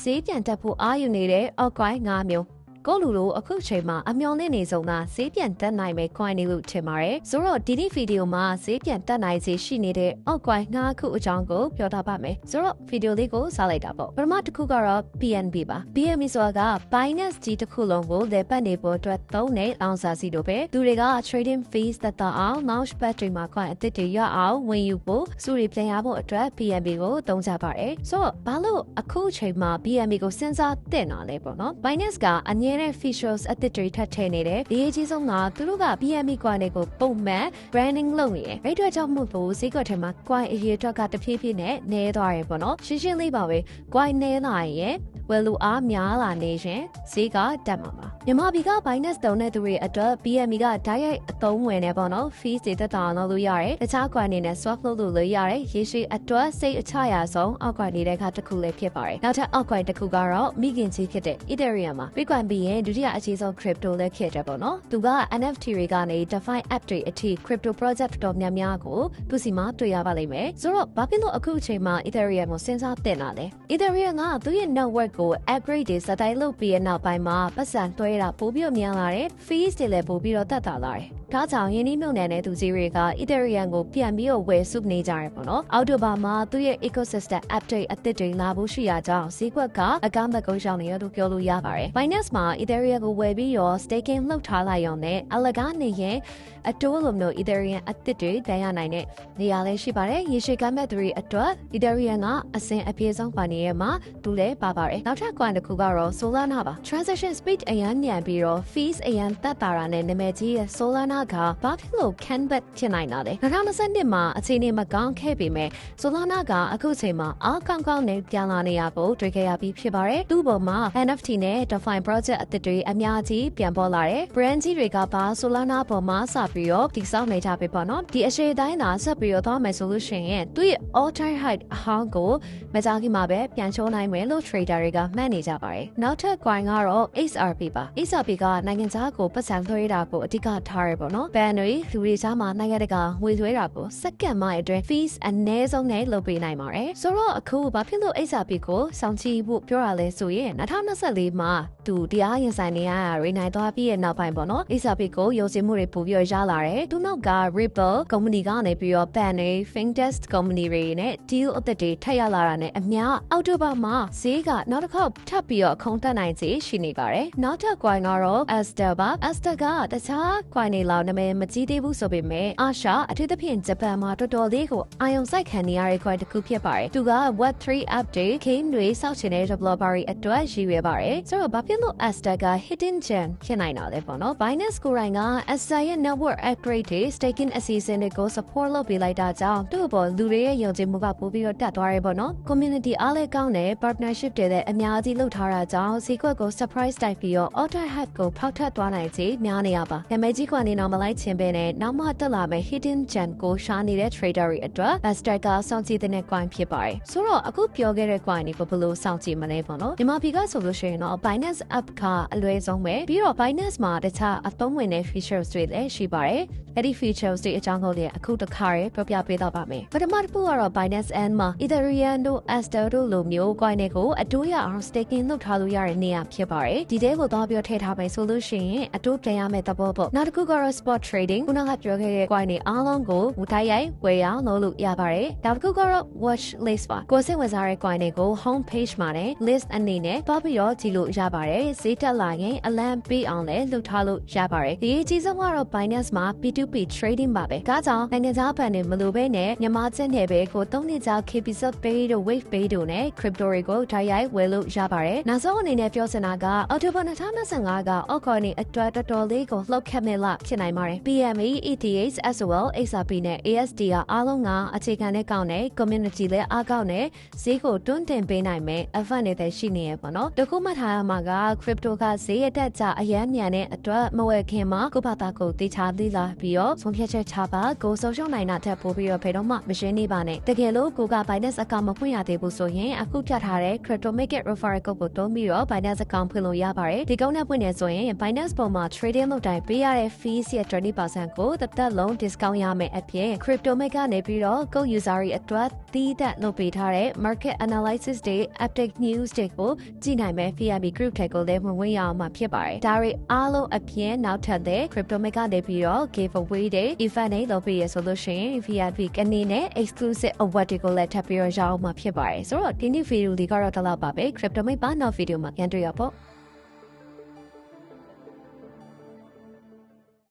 ဈေးပြန်တက်ဖို့အားယူနေတဲ့ altcoin ၅မျိုး ကိုလူလိုအခုချိန်မှာအမျော်လင့်နေဆုံးသာဈေးပြန်တက်နိုင်မယ် coin တွေလို့ထင်ပါတယ်ဆိုတော့ဒီနေ့ဗီဒီယိုမှာဈေးပြန်တက်နိုင်စေရှိနေတဲ့ altcoin ၅ခုအကြောင်းကိုပြောထားပါမယ်ဆိုတော့ဗီဒီယိုလေးကိုစလိုက်တာပေါ့ပထမတစ်ခုကတော့ BNB ပါ BNB ဆိုတာက Binance ကြီးတစ်ခုလုံးကိုလေပတ်နေဖို့အတွက်သုံးတဲ့လောင်စာစီတို့ပဲသူတွေက trading fees တက်တာအောင် launchpad တွေမှာ coin အသစ်တွေရအောင်ဝင်ယူဖို့စုတွေပြန်ရဖို့အတွက် BNB ကိုသုံးကြပါတယ်ဆိုတော့ဘာလို့အခုချိန်မှာ BNB ကိုစဉ်းစားတင်တာလဲပေါ့နော် Binance ကအငြင်းတဲ့ features အသစ်တွေထပ်ထည့်နေတယ်။ဒီအကြီးဆုံးကသူတို့က BME coin တွေကိုပုံမှန် branding လုပ်နေတယ်။အဲ့အတွက်ကြောင့်မို့လို့ဈေးကွက်ထဲမှာ coin အရေးအတွက်ကတဖြည်းဖြည်းနဲ့နည်းသွားတယ်ပေါ့နော်။ရှင်းရှင်းလေးပါပဲ။ coin နည်းလာရင် ဝယ်လိုအားများလာနေရင်ဈေးကတက်မှာပါမြန်မာပြည်က Binance တုံးတဲ့သူတွေအတွက် BNB ကဓာတ်ရိုက်အသုံးဝင်နေပေါ့နော် fees တွေတက်တာလုပ်လို့ရတယ်တခြား coin တွေနဲ့ swap လုပ်လို့လည်းရတယ်ရေရှည်အတွက်စိတ်အချရဆုံးအောက် coin တွေကတစ်ခုလည်းဖြစ်ပါတယ်နောက်ထပ်အောက် coin တစ်ခုကတော့မိခင်ကြီးဖြစ်တဲ့ Ethereum မှာ Bitcoin ပြီးရင်ဒုတိယအကြီးဆုံး crypto လည်းဖြစ်တယ်ပေါ့နော်သူက NFT တွေကနေ DeFi app တွေအထိ crypto project တော်များများကိုသူစီမှာတွေ့ရပါလိမ့်မယ်ဆိုတော့ဘာဖြစ်လို့အခုအချိန်မှာ Ethereum ကိုစဉ်းစားတင်လာလဲ Ethereum ကသူ့ရဲ့ network ကို upgrade တွေစတိုင်းလုပ်ပြီးတဲ့နောက်ပိုင်းမှာပတ်စံတွဲတာပိုပြီးများလာတယ် fees တွေလည်းပိုပြီးတော့တက်တာလာတယ်ဒါကြောင့်ယင်းနှိမ့်မြုံနယ်တဲ့သူကြီးတွေက Ethereum ကိုပြန်ပြီးတော့ဝယ်စုနေကြရပေါ့နော်အော်တိုဘာမှာသူ့ရဲ့ ecosystem update အသစ်တွေလာဖို့ရှိရကြောင်းဈေးကွက်ကအကန့်အကုန်းရှောင်နေရလို့ပြောလို့ရပါတယ် Binance မှာ Ethereum ကိုဝယ်ပြီးတော့ staking လုပ်ထားလိုက်ရုံနဲ့အလကားနေရင်အတိုးလိုမျိုး Ethereum အသစ်တွေတန်ရနိုင်တဲ့နေရာလေးရှိပါတယ်ရေရှည်ကမ်းမဲ့သူတွေအတွက် Ethereum ကအစဉ်အပြေဆုံးပါနေရမှာသူလည်းပါပါတယ်နောက်ထပ် coin တစ်ခုကတော့ Solana ပါ transaction speed အရန်ညံပြီးတော့ fees အရန်တက်တာတာနဲ့နာမည်ကြီးရဲ့ Solana ကဘာဖြစ်လို့ canbat ဖြစ်နိုင်တာလဲ2022မှာအခြေအနေမကောင်းခဲ့ပေမဲ့ Solana ကအခုချိန်မှာအားကောင်းကောင်းနဲ့ပြန်လာနေရဖို့တွေ့ခဲ့ရပြီးဖြစ်ပါတယ်သူ့ပေါ်မှာ NFT နဲ့ DeFi project အသစ်တွေအများကြီးပြန်ပေါ်လာတယ် brand ကြီးတွေကပါ Solana ပေါ်မှာစပြီးတော့တည်ဆောက်နေကြပြီပေါ့နော်ဒီအရှိတိုင်းသာဆက်ပြီးတော့သွားမယ်ဆိုလို့ရှိရင်သူ့ရဲ့ all time high အဟောင်းကိုမကြခင်မှာပဲပြန်ချိုးနိုင်မယ်လို့ trader တွေကမှတ်နေကြပါတယ်နောက်ထပ် coin ကတော့ XRP ပါ XRP ကနိုင်ငံခြားကိုပတ်စံလွှဲတာကိုအဓိကထားရပေါ့နော်ဘန်တွေလူတွေကြားမှာနိုင်ငံတကာငွေလွှဲတာကိုစက္ကန့်မှအတွင်း fees အနည်းဆုံးနဲ့လုပ်ပေးနိုင်ပါတယ်ဆိုတော့အခုဘာဖြစ်လို့ XRP ကိုစောင့်ကြည့်ဖို့ပြောရလဲဆိုရင်2024မှာသူတရားရင်ဆိုင်နေရတာတွေနိုင်သွားပြီးရဲ့နောက်ပိုင်းပေါ့နော် XRP ကိုယုံကြည်မှုတွေပို့ပြီးရလာတယ်သူနောက်က Ripple ကုမ္ပဏီကနေပြီးတော့ ban တွေ fintech ကုမ္ပဏီတွေနဲ့ deal အသစ်တွေထပ်ရလာတာနဲ့အများအောက်တိုဘာမှာဈေးကနောက်တစ်ခေါက်ထပ်ပြီးတော့ခုံတက်နိုင်စေရှိနေပါတယ်နောက်ထပ် coin ကတော့ Aster ပါ Aster ကတခြား coin တွေလောက်နာမည်မကြီးသေးဘူးဆိုပေမဲ့အာရှအထူးသဖြင့်ဂျပန်မှာတော်တော်လေးကိုအာရုံစိုက်ခံနေရတဲ့ coin တစ်ခုဖြစ်ပါတယ်သူက Web3 update game တွေစောင့်ချင်တဲ့ developer တွေအတွက်ရည်ရွယ်ပါတယ်ဆိုတော့ဘာဖြစ်လို့ Aster က hidden gem ဖြစ်နိုင်တာလဲပေါ့နော် Binance ကိုယ်တိုင်က Aster ရဲ့ network upgrade တွေ staking အစီအစဉ်တွေကို support လုပ်ပေးလိုက်တာကြောင့်သူ့ဘောလူတွေရဲ့ယုံကြည်မှုကပိုပြီးတော့တက်သွားရဲပေါ့နော် community အားလည်းကောင်းတဲ့ partnership တွေလည်းအများကြီးလုပ်ထားတာကြောင့်ဈေးကွက်ကို surprise တိုက်ပြီးတော့ auto hype ကိုဖောက်ထွက်သွားနိုင်ခြေများနေရပါနာမည်ကြီးကနေတော့မလိုက်ချင်းပဲနဲ့နောက်မှတက်လာမယ့် hidden gem ကိုရှာနေတဲ့ trader တွေအတွက် Aster ကစောင့်ကြည့်တဲ့ coin ဖြစ်ပါတယ်ဆိုတော့အခုပြောခဲ့တဲ့ coin တွေကိုဘယ်လိုစောင့်ကြည့်မလဲပေါ့နော်မြန်မာပြည်ကဆိုလို့ရှိရင်တော့ Binance app ကအလွယ်ဆုံးပဲပြီးတော့ Binance မှာတခြားအသုံးဝင်တဲ့ features တွေလည်းရှိပါတယ်အဲ့ဒီ features တွေအကြောင်းကိုလည်းအခုတစ်ခါရပြောပြပေးတော့ပါမယ်ပထမတစ်ခုကတော့ Binance N မှာ Ethereum တို့ Aster တို့လိုမျိုး coin တွေကိုအတိုးရအောင် staking လုပ်ထားလို့ရတဲ့နေရာဖြစ်ပါတယ်ဒီတဲကိုတော့ပြောထည့်ထားမယ်ဆိုလို့ရှိရင်အတိုးပြန်ရမယ့်သဘောပေါ့နောက်တစ်ခုကတော့ spot trading ခုနကပြောခဲ့တဲ့ coin တွေအားလုံးကိုဝထိုင်ရိုက်ဝယ်ရအောင်လုပ်လို့ရပါတယ်နောက်တစ်ခုကတော့ watch list ပါကိုယ်စိတ်ဝင်စားတဲ့ coin တွေကို home page မှာနဲ့ list အနေနဲ့တွားပြီးတော့ကြည့်လို့ရပါတယ်ဈေးတက်လာရင်အလံပေးအောင်လည်းလုပ်ထားလို့ရပါတယ်ဒီအကြီးဆုံးကတော့ Binance မှာ P2P trading ပါပဲဒါကြောင့်နိုင်ငံခြားဘဏ်တွေမလိုဘဲနဲ့မြန်မာကျပ်နယ်ပဲကိုသုံးနှစ်ကြာ KBZ Pay တို့ Wave Pay တို့နဲ့ crypto တွေကိုဓာတ်ရိုက်ဝယ်လို့ရပါတယ်နောက်ဆုံးအနေနဲ့ပြောစင်တာကအော်တိုဘာ2025က Altcoin အတွက်တော်တော်လေးကိုလှုပ်ခတ်မဲ့လဖြစ်နိုင်ပါတယ် PME ETH SOL XRP နဲ့ ASD ကအားလုံးကအခြေခံနဲ့ကောင်းတဲ့ community လဲအားကောင်းတဲ့ဈေးကိုတွန်းတင်ပေးနိုင်မယ် event တွေရှိနေရပါတော့တခုမှထားရမှာက crypto ကဈေးအတက်ကြအရန်မြန်တဲ့အတွက်မဝယ်ခင်မှာကိုဘာသာကိုတေချာလေးလာပြီးတော့ဆုံးဖြတ်ချက်ချပါကိုဆုံးရှုံးနိုင်တာထက်ပိုပြီးတော့ဘယ်တော့မှမရှင်းနေပါနဲ့တကယ်လို့ကိုက Binance account မဖွင့်ရသေးဘူးဆိုရင်အခုပြထားတဲ့ Crypto Market Market Referral Code ကိုတုံးပြီးတော့ Binance account ဖွင့်လို့ရပါတယ်ဒီကုန်းနဲ့ဖွင့်နေဆိုရင် Binance ပေါ်မှာ trading လုပ်တိုင်းပေးရတဲ့ fees ရဲ့20%ကိုတစ်သက်လုံး discount ရမယ်အပြင် CryptoMate ကနေပြီးတော့ Code user တွေအတွက်သီးသန့်လုပ်ပေးထားတဲ့ market analysis တွေ update news တွေကိုကြည့်နိုင်မယ် VIP group တွေကိုလည်းဝင်ဝင်ရအောင်မှာဖြစ်ပါတယ်ဒါတွေအားလုံးအပြင်နောက်ထပ်တဲ့ CryptoMate ကနေပြီးတော့ giveaway တွေ event တွေလုပ်ပေးရဆိုလို့ရှိရင် VIP ကနေနဲ့ exclusive award တွေကိုလည်းထပ်ပြီးတော့ရအောင်မှာဖြစ်ပါတယ်ဆိုတော့ဒီနေ့ video လေးကတော့ဒီလောက်ပါပဲ CryptoMate ပါနောက် video မှာပြန်တွေ့ရပေါ့